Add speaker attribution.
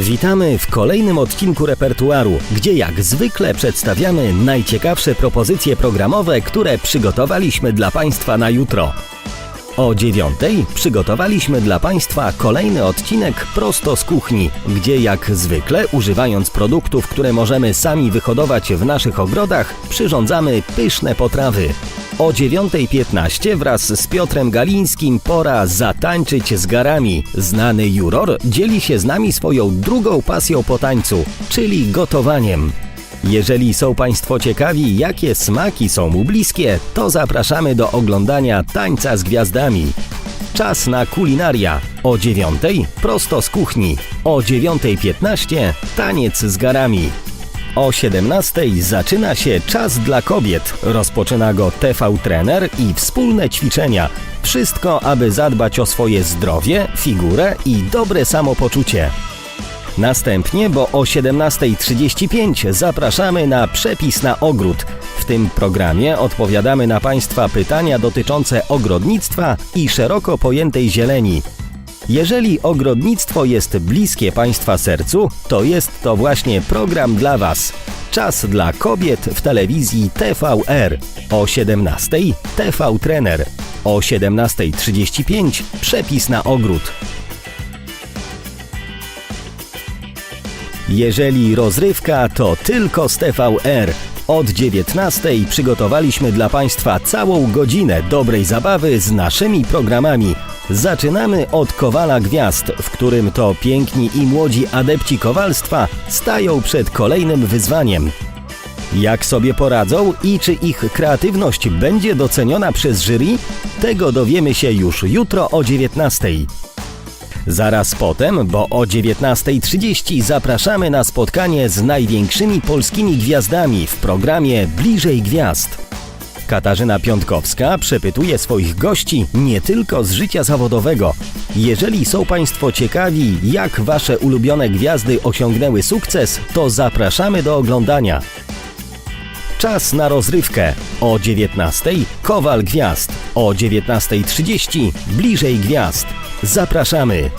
Speaker 1: Witamy w kolejnym odcinku repertuaru, gdzie jak zwykle przedstawiamy najciekawsze propozycje programowe, które przygotowaliśmy dla Państwa na jutro. O dziewiątej przygotowaliśmy dla Państwa kolejny odcinek prosto z kuchni, gdzie jak zwykle, używając produktów, które możemy sami wyhodować w naszych ogrodach, przyrządzamy pyszne potrawy. O 9.15 wraz z Piotrem Galińskim pora zatańczyć z garami. Znany juror dzieli się z nami swoją drugą pasją po tańcu, czyli gotowaniem. Jeżeli są Państwo ciekawi, jakie smaki są mu bliskie, to zapraszamy do oglądania Tańca z Gwiazdami. Czas na kulinaria. O 9.00 prosto z kuchni. O 9.15 taniec z garami. O 17.00 zaczyna się Czas dla kobiet. Rozpoczyna go TV Trener i wspólne ćwiczenia. Wszystko, aby zadbać o swoje zdrowie, figurę i dobre samopoczucie. Następnie, bo o 17.35 zapraszamy na przepis na ogród. W tym programie odpowiadamy na Państwa pytania dotyczące ogrodnictwa i szeroko pojętej zieleni. Jeżeli ogrodnictwo jest bliskie Państwa sercu, to jest to właśnie program dla Was. Czas dla kobiet w telewizji TVR. O 17.00 TV Trener. O 17.35 przepis na ogród. Jeżeli rozrywka, to tylko z TVR. Od 19 przygotowaliśmy dla Państwa całą godzinę dobrej zabawy z naszymi programami. Zaczynamy od Kowala Gwiazd, w którym to piękni i młodzi adepci kowalstwa stają przed kolejnym wyzwaniem. Jak sobie poradzą i czy ich kreatywność będzie doceniona przez jury? Tego dowiemy się już jutro o 19. Zaraz potem, bo o 19.30 zapraszamy na spotkanie z największymi polskimi gwiazdami w programie Bliżej Gwiazd. Katarzyna Piątkowska przepytuje swoich gości nie tylko z życia zawodowego. Jeżeli są Państwo ciekawi, jak Wasze ulubione gwiazdy osiągnęły sukces, to zapraszamy do oglądania. Czas na rozrywkę. O 19.00 Kowal Gwiazd. O 19.30 Bliżej Gwiazd. Zapraszamy.